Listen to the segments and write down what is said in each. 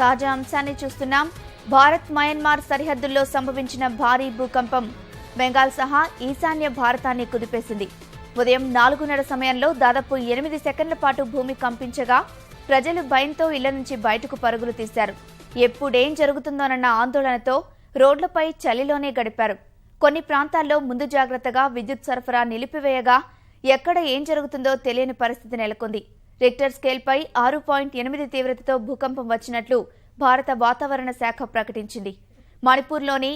తాజా అంశాన్ని చూస్తున్నాం. భారత్ మయన్మార్ సరిహద్దుల్లో సంభవించిన భారీ భూకంపం బెంగాల్ సహా ఈశాన్య భారతాన్ని కుదిపేసింది. ఉదయం నాలుగున్నర సమయంలో దాదాపు ఎనిమిది సెకండ్ల పాటు భూమి కంపించగా ప్రజలు భయంతో ఇళ్ళ నుంచి బయటకు పరుగులు తీశారు. ఎప్పుడేం జరుగుతుందోనన్న ఆందోళనతో రోడ్లపై చలిలోనే గడిపారు. కొన్ని ప్రాంతాల్లో ముందు జాగ్రత్తగా విద్యుత్ సరఫరా నిలిపివేయగా ఎక్కడ ఏం జరుగుతుందో తెలియని పరిస్థితి నెలకొంది. రిక్టర్ స్కేల్పై ఆరు పాయింట్ ఎనిమిది తీవ్రతతో భూకంపం వచ్చినట్లు భారత వాతావరణ శాఖ ప్రకటించింది. మణిపూర్లోని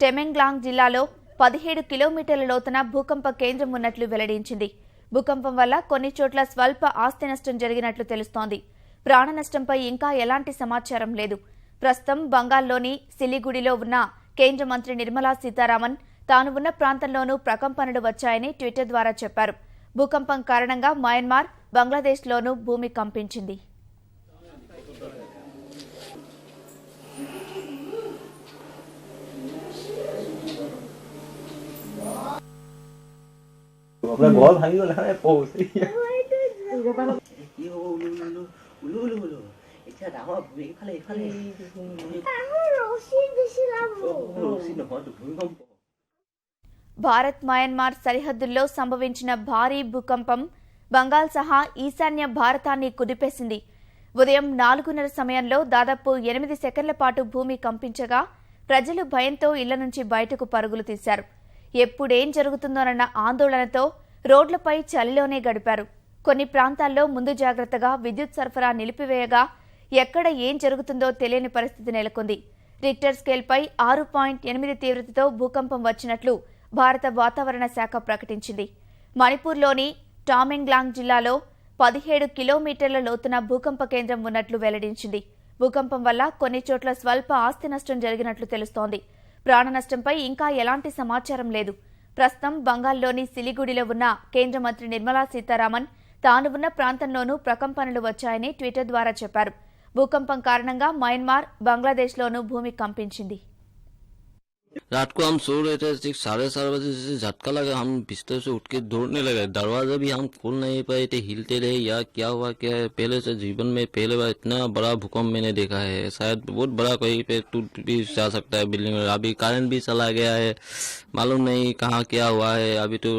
టెమెంగ్లాంగ్ జిల్లాలో పదిహేడు కిలోమీటర్ల లోతున భూకంప కేంద్రం ఉన్నట్లు వెల్లడించింది. భూకంపం వల్ల కొన్ని చోట్ల స్వల్ప ఆస్తి నష్టం జరిగినట్లు తెలుస్తోంది. ప్రాణ నష్టంపై ఇంకా ఎలాంటి సమాచారం లేదు. ప్రస్తుతం బంగాల్లోని సిలిగుడిలో ఉన్న కేంద్ర మంత్రి నిర్మలా సీతారామన్ తాను ఉన్న ప్రాంతంలోనూ ప్రకంపనలు వచ్చాయని ట్విట్టర్ ద్వారా చెప్పారు. భూకంపం కారణంగా మయన్మార్ బంగ్లాదేశ్లోనూ భూమి కంపించింది. భారత్ మయన్మార్ సరిహద్దుల్లో సంభవించిన భారీ భూకంపం బంగాల్ సహా ఈశాన్య భారతాన్ని కుదిపేసింది. ఉదయం నాలుగున్నర సమయంలో దాదాపు ఎనిమిది సెకండ్ల పాటు భూమి కంపించగా ప్రజలు భయంతో ఇళ్ళ నుంచి బయటకు పరుగులు తీశారు. ఎప్పుడేం జరుగుతుందోనన్న ఆందోళనతో రోడ్లపై చలిలోనే గడిపారు. కొన్ని ప్రాంతాల్లో ముందు జాగ్రత్తగా విద్యుత్ సరఫరా నిలిపివేయగా ఎక్కడ ఏం జరుగుతుందో తెలియని పరిస్థితి నెలకొంది. రిక్టర్ స్కేల్పై ఆరు పాయింట్ ఎనిమిది తీవ్రతతో భూకంపం వచ్చినట్లు భారత వాతావరణ శాఖ ప్రకటించింది. మణిపూర్లోని టామెంగ్లాంగ్ జిల్లాలో పదిహేడు కిలోమీటర్ల లోతున భూకంప కేంద్రం ఉన్నట్లు వెల్లడించింది. భూకంపం వల్ల కొన్ని చోట్ల స్వల్ప ఆస్తి నష్టం జరిగినట్లు తెలుస్తోంది. ప్రాణ నష్టంపై ఇంకా ఎలాంటి సమాచారం లేదు. ప్రస్తుతం బంగాల్లోని సిలిగుడిలో ఉన్న కేంద్ర మంత్రి నిర్మలా సీతారామన్ తాను ఉన్న ప్రాంతంలోనూ ప్రకంపనలు వచ్చాయని ట్విట్టర్ ద్వారా చెప్పారు. భూకంపం కారణంగా మయన్మార్ బంగ్లాదేశ్లోనూ భూమి కంపించింది. रात को हम सो रहे थे, ठीक साढ़े चार बजे जैसे झटका लगा, हम बिस्तर से उठ के दौड़ने लगे। दरवाज़ा भी हम खोल नहीं पाए थे, हिलते रहे, या क्या हुआ, क्या है, पहले से जीवन में पहले बार इतना बड़ा भूकंप मैंने देखा है। शायद बहुत बड़ा कहीं पे टूट भी जा सकता है बिल्डिंग में। अभी करंट भी चला गया है, मालूम नहीं कहाँ क्या हुआ है। अभी तो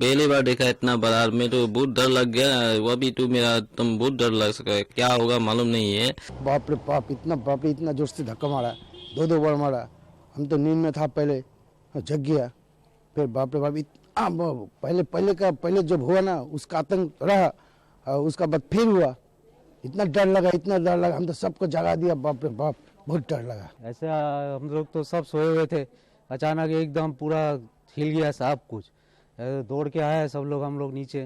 पहली बार देखा इतना बड़ा मैं तो बहुत डर लग गया, वो अभी तो मेरा तुम बहुत डर लग सका है। क्या होगा मालूम नहीं है। बाप रे बाप, इतना बाप इतना ज़ोर से धक्का मारा दो दो बार मारा। हम तो नींद में था पहले जग गया। फिर बाप रे बाप इतना पहले पहले का, पहले जब हुआ ना, उसका आतंक रहा, और उसका बाद फिर हुआ। इतना डर लगा, इतना डर लगा, हम तो सबको जगा दिया, बाप रे बाप, बहुत डर लगा। ऐसे हम लोग तो सब सोए हुए थे। अचानक एकदम पूरा हिल गया सब कुछ। दौड़ के आया सब लोग, हम लोग नीचे।